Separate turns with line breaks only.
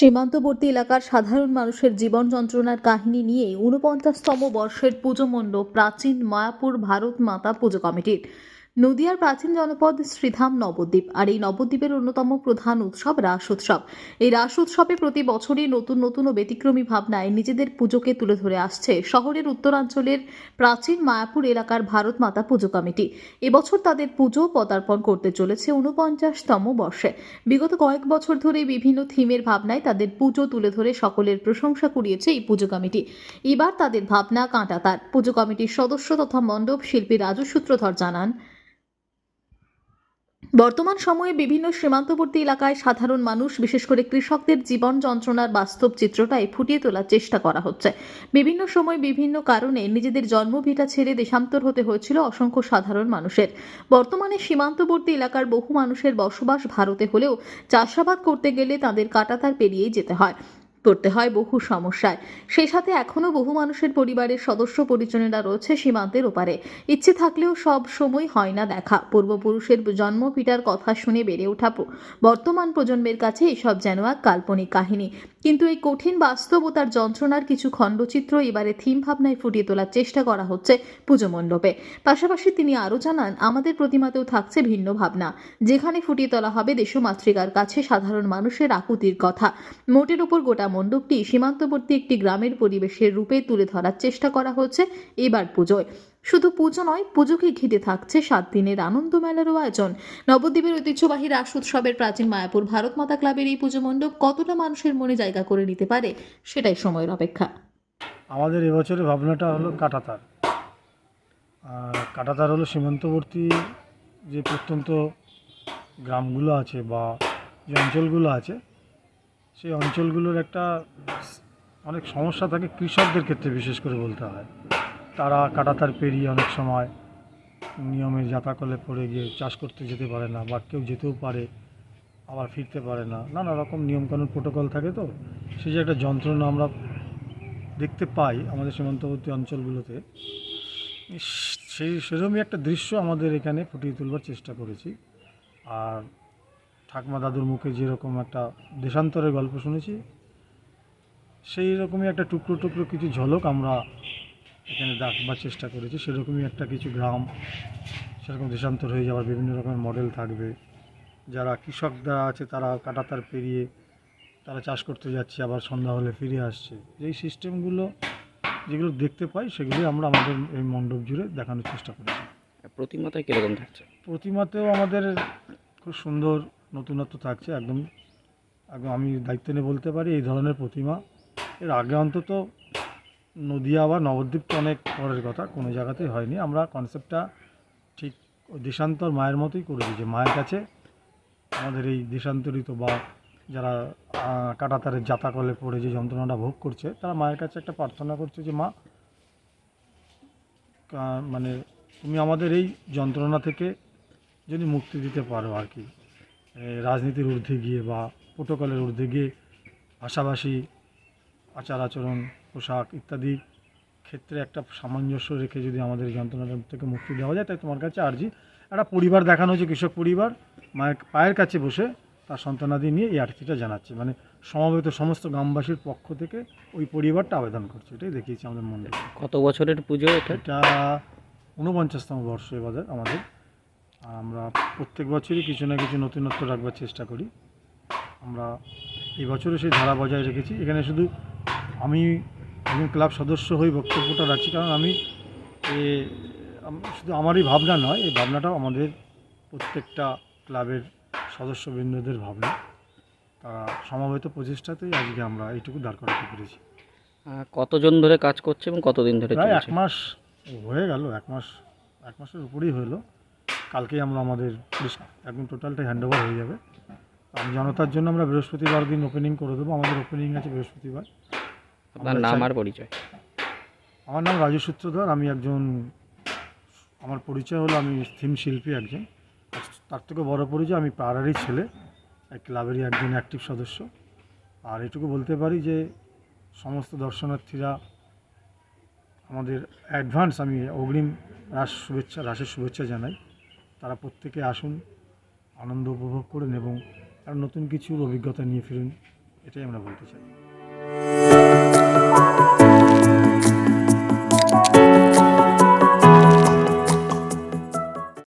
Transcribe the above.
সীমান্তবর্তী এলাকার সাধারণ মানুষের জীবন যন্ত্রণার কাহিনী নিয়ে ঊনপঞ্চাশতম বর্ষের পুজো মণ্ডপ প্রাচীন মায়াপুর ভারত মাতা পুজো কমিটির। নদিয়ার প্রাচীন জনপদ শ্রীধাম নবদ্বীপ। আর এই নবদ্বীপের অন্যতম প্রধান উৎসব রাস উৎসব। এই রাস উৎসবে প্রতি বছরই নতুন নতুন ও ব্যতিক্রমী ভাবনায় নিজেদের পুজোকে তুলে ধরে আসছে শহরের উত্তরাঞ্চলের প্রাচীন মায়াপুর এলাকার ভারত মাতা পুজো কমিটি। এবছর তাদের পুজো পদার্পণ করতে চলেছে ঊনপঞ্চাশতম বর্ষে। বিগত কয়েক বছর ধরে বিভিন্ন থিমের ভাবনায় তাদের পুজো তুলে ধরে সকলের প্রশংসা কুড়িয়েছে এই পুজো কমিটি। এবার তাদের ভাবনা কাঁটা তার। পুজো কমিটির সদস্য তথা মণ্ডপ শিল্পী রাজু সূত্রধর জানান বর্তমান সময়ে বিভিন্ন সীমান্তবর্তী এলাকায় সাধারণ মানুষ, বিশেষ করে কৃষকদের জীবন যন্ত্রণার বাস্তব চিত্রটাই ফুটিয়ে তোলার চেষ্টা করা হচ্ছে। বিভিন্ন সময় বিভিন্ন কারণে নিজেদের জন্মভিটা ছেড়ে দেশান্তর হতে হয়েছিল অসংখ্য সাধারণ মানুষের। বর্তমানে সীমান্তবর্তী এলাকার বহু মানুষের বসবাস ভারতে হলেও চাষাবাদ করতে গেলে তাদের কাটাতার পেরিয়েই যেতে হয়। পড়তে হয় বহু সমস্যায়। সেই সাথে এখনও বহু মানুষের পরিবারের সদস্য পরিজনেরা রয়েছে সীমান্তের ওপারে। ইচ্ছে থাকলেও সব সময় হয় না দেখা। পূর্বপুরুষের জন্মভিটার কথা শুনে বেড়ে ওঠা বর্তমান প্রজন্মের কাছে এসব যেন এক কাল্পনিক কাহিনী। কিন্তু এই কঠিন বাস্তবতার যন্ত্রণার কিছু খণ্ডচিত্র এবারে থিম ভাবনায় ফুটিয়ে তোলার চেষ্টা করা হচ্ছে পুজো মণ্ডপে। পাশাপাশি তিনি আরও জানান, আমাদের প্রতিমাতেও থাকছে ভিন্ন ভাবনা। যেখানে ফুটিয়ে তোলা হবে দেশমাতৃকার কাছে সাধারণ মানুষের আকুতির কথা। মোটের ওপর গোটা মণ্ডপটি সীমান্তবর্তী একটি গ্রামের পরিবেশের রূপে তুলে ধরার চেষ্টা করা হচ্ছে এবার পুজোয়। শুধু পুজো নয়, পুজোকে ঘিরে থাকছে সাত দিনের আনন্দ মেলারও আয়োজন। নবদ্বীপের ঐতিহ্যবাহী রাস উৎসবের প্রাচীন মায়াপুর ভারত মাতা ক্লাবের এই পুজো মণ্ডপ কতটা মানুষের মনে জায়গা করে নিতে পারে, সেটাই সময়ের অপেক্ষা।
আমাদের এবছরের ভাবনাটা হলো কাটাতার। কাটাতার হলো সীমান্তবর্তী যে প্রত্যন্ত গ্রামগুলো আছে বা যে অঞ্চলগুলো আছে সেই অঞ্চলগুলোর একটা অনেক সমস্যা থাকে কৃষকদের ক্ষেত্রে বিশেষ করে বলতে হয়। তারা কাটাতার পেরিয়ে অনেক সময় নিয়মে যাতাকলে পড়ে গিয়ে চাষ করতে যেতে পারে না বা কেউ যেতেও পারে, আবার ফিরতে পারে না। নানা রকম নিয়মকানুন প্রোটোকল থাকে তো। সেই যে একটা যন্ত্রণা আমরা দেখতে পাই আমাদের সীমান্তবর্তী অঞ্চলগুলোতে। সেই সেরকমই একটা দৃশ্য আমাদের এখানে ফুটিয়ে তুলবার চেষ্টা করেছি। আর ঠাকমা দাদুর মুখে যেরকম একটা দেশান্তরের গল্প শুনেছি সেই রকমই একটা টুকরো টুকরো কিছু ঝলক আমরা এখানে দেখবার চেষ্টা করেছি। সেরকমই একটা কিছু গ্রাম সেরকম দেশান্তর হয়ে যাওয়ার বিভিন্ন রকমের মডেল থাকবে। যারা কৃষকরা আছে তারা কাটাতার পেরিয়ে তারা চাষ করতে যাচ্ছে আবার সন্ধ্যা হলে ফিরে আসছে। এই সিস্টেমগুলো যেগুলো দেখতে পাই সেগুলি আমরা আমাদের এই মণ্ডপ জুড়ে দেখানোর চেষ্টা করেছি।
প্রতিমাতায় কীরকম থাকছে?
প্রতিমাতেও আমাদের খুব সুন্দর নতুনত্ব থাকছে, একদম একদম আমি দায়িত্ব নিয়ে বলতে পারি, এই ধরনের প্রতিমা। এর আগে অন্তত নদিয়া বা নবদ্বীপ তো অনেক পরের কথা, কোনো জায়গাতেই হয়নি। আমরা কনসেপ্টটা ঠিক দেশান্তর মায়ের মতোই করে দিয়েছি। মায়ের কাছে আমাদের এই দেশান্তরিত বা যারা কাটাতারের জাতাকলে পড়ে যে যন্ত্রণাটা ভোগ করছে, তারা মায়ের কাছে একটা প্রার্থনা করছে যে, মা মানে তুমি আমাদের এই যন্ত্রণা থেকে যদি মুক্তি দিতে পারো আর কি। রাজনীতির ঊর্ধ্বে গিয়ে বা প্রোটোকলের ঊর্ধ্বে গিয়ে ভাষাভাষী আচার আচরণ পোশাক ইত্যাদি ক্ষেত্রে একটা সামঞ্জস্য রেখে যদি আমাদের এই যন্ত্রণাটা থেকে মুক্তি দেওয়া যায় তাই তোমার কাছে আর্জি। একটা পরিবার দেখানো হয়েছে কৃষক পরিবার মায়ের পায়ের কাছে বসে তার সন্তানাদি নিয়ে এই আর্তিটা জানাচ্ছে। মানে সমবেত সমস্ত গ্রামবাসীর পক্ষ থেকে ওই পরিবারটা আবেদন করছে। এটাই দেখিয়েছি আমাদের মন্দিরে
কত বছরের পুজো এটা?
এটা ঊনপঞ্চাশতম বর্ষ এবার আমাদের। আর আমরা প্রত্যেক বছরই কিছু না কিছু নতুনত্ব রাখবার চেষ্টা করি। আমরা এই বছরও সেই ধারা বজায় রেখেছি। এখানে শুধু আমি একজন ক্লাব সদস্য হয়ে বক্তব্যটা রাখছি কারণ আমি এ শুধু আমারই ভাবনা নয় এই ভাবনাটাও আমাদের প্রত্যেকটা ক্লাবের সদস্যবৃন্দদের ভাবনা। তারা সমবেত প্রচেষ্টাতেই আজকে আমরা এইটুকু দাঁড় করাতে পেরেছি।
কতজন ধরে কাজ করছে এবং কতদিন ধরে
এক মাস হয়ে গেল এক মাস এক মাসের উপরেই হলো। কালকেই আমরা আমাদের পুলিশ একদম টোটালটাই হ্যান্ড ওভার হয়ে যাবে। আর জনতার জন্য আমরা বৃহস্পতিবার দিন ওপেনিং করে দেবো। আমাদের ওপেনিং আছে বৃহস্পতিবার।
আপনার নাম আর পরিচয়?
আমার নাম রাজু সূত্রধর আমি একজন আমার পরিচয় হলো আমি থিম শিল্পী একজন। তার থেকে বড় পরিচয় আমি পাড়ারই ছেলে এক ক্লাবেরই একজন অ্যাক্টিভ সদস্য। আর এটুকু বলতে পারি যে সমস্ত দর্শনার্থীরা আমাদের অ্যাডভান্স আমি অগ্রিম রাস শুভেচ্ছা রাসের শুভেচ্ছা জানাই। তারা প্রত্যেকে আসুন, আনন্দ উপভোগ করুন এবং আর নতুন কিছুর অভিজ্ঞতা নিয়ে ফিরুন, এটাই আমরা বলতে চাই।